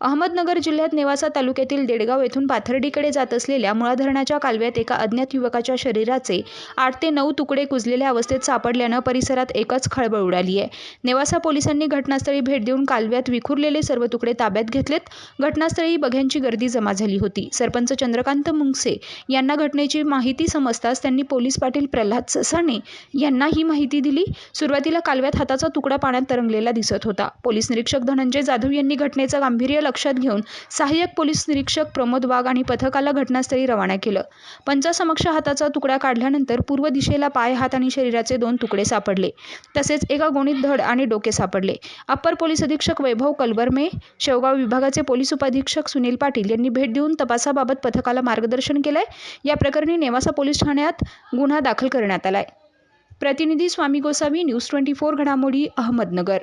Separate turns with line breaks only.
अहमदनगर जिल्ह्यात नेवासा तालुक्यातील देडगाव येथून पाथर्डीकडे जात असलेल्या मुळा धरणाच्या कालव्यात एका अज्ञात युवकाच्या शरीराचे आठ ते नऊ तुकडे कुजलेल्या अवस्थेत सापडल्यानं परिसरात एकच खळबळ उडाली आहे. नेवासा पोलिसांनी घटनास्थळी भेट देऊन कालव्यात विखुरलेले सर्व तुकडे ताब्यात घेतलेत. घटनास्थळी बघ्यांची गर्दी जमा झाली होती. सरपंच चंद्रकांत मुंगसे यांना घटनेची माहिती समजताच त्यांनी पोलीस पाटील प्रल्हाद ससाणे यांना ही माहिती दिली. सुरुवातीला कालव्यात हाताचा तुकडा पाण्यात तरंगलेला दिसत होता. पोलीस निरीक्षक धनंजय जाधव यांनी घटनेचं गांभीर्य लक्षात घेऊन सहाय्यक पोलीस निरीक्षक प्रमोद वाघ आणि पथकाला घटनास्थळी रवाना केलं. पंचासमक्ष हाताचा तुकडा काढल्यानंतर पूर्व दिशेला पाय हात आणि शरीराचे दोन तुकडे सापडले. तसेच एका गोणीत धड आणि डोके सापडले. अप्पर पोलीस अधीक्षक वैभव कलबर्मे शेवगाव विभागाचे पोलीस उपाधीक्षक सुनील पाटील यांनी भेट देऊन तपासाबाबत पथकाला मार्गदर्शन केलंय. या प्रकरणी नेवासा पोलीस ठाण्यात गुन्हा दाखल करण्यात आलाय. प्रतिनिधी Swami Gosavi news twenty four घडामोडी अहमदनगर.